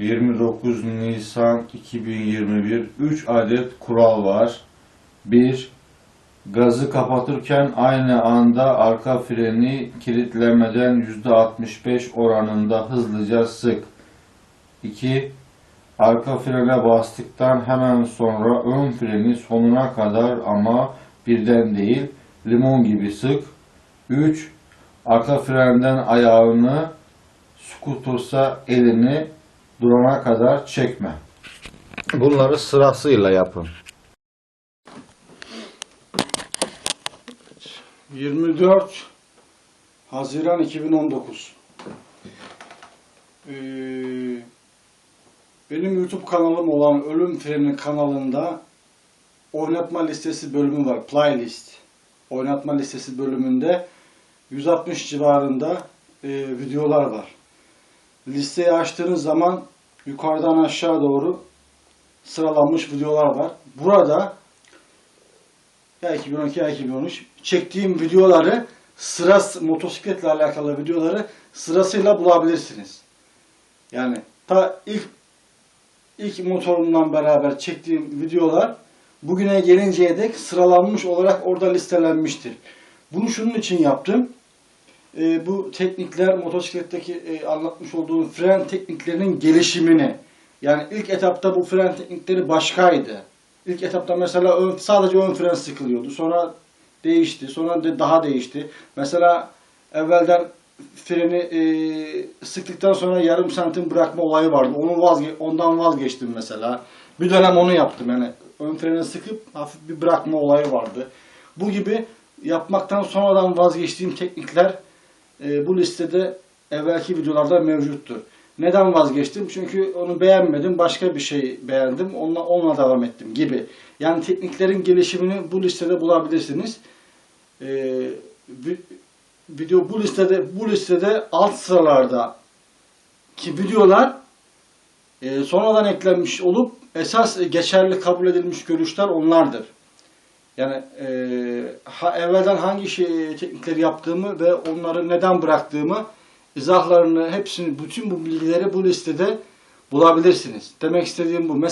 29 Nisan 2021 3 adet kural var. 1. Gazı kapatırken aynı anda arka freni kilitlemeden %65 oranında hızlıca sık. 2. Arka frene bastıktan hemen sonra ön freni sonuna kadar ama birden değil limon gibi sık. 3. Arka frenden ayağını skutursa elini durana kadar çekme. Bunları sırasıyla yapın. 24 Haziran 2019 Ee, benim YouTube kanalım olan Ölüm Freni kanalında oynatma listesi bölümü var. Playlist. Oynatma listesi bölümünde 160 civarında e, videolar var. Listeyi açtığınız zaman yukarıdan aşağı doğru sıralanmış videolar var. Burada ya 2012 ya 2013 çektiğim videoları sırası motosikletle alakalı videoları sırasıyla bulabilirsiniz. Yani ta ilk ilk motorumdan beraber çektiğim videolar bugüne gelinceye dek sıralanmış olarak orada listelenmiştir. Bunu şunun için yaptım. Ee, bu teknikler motosikletteki e, anlatmış olduğum fren tekniklerinin gelişimini yani ilk etapta bu fren teknikleri başkaydı. İlk etapta mesela ön, sadece ön fren sıkılıyordu. Sonra değişti. Sonra de daha değişti. Mesela evvelden freni e, sıktıktan sonra yarım santim bırakma olayı vardı. Onu vazge ondan vazgeçtim mesela. Bir dönem onu yaptım yani. Ön freni sıkıp hafif bir bırakma olayı vardı. Bu gibi yapmaktan sonradan vazgeçtiğim teknikler e, bu listede evvelki videolarda mevcuttur. Neden vazgeçtim? Çünkü onu beğenmedim, başka bir şey beğendim, onunla, onunla devam ettim gibi. Yani tekniklerin gelişimini bu listede bulabilirsiniz. Ee, vi- video bu listede bu listede alt sıralarda ki videolar e, sonradan eklenmiş olup esas geçerli kabul edilmiş görüşler onlardır. Yani e, ha, evvelden hangi şey, teknikleri yaptığımı ve onları neden bıraktığımı izahlarını hepsini bütün bu bilgileri bu listede bulabilirsiniz. Demek istediğim bu. Mesela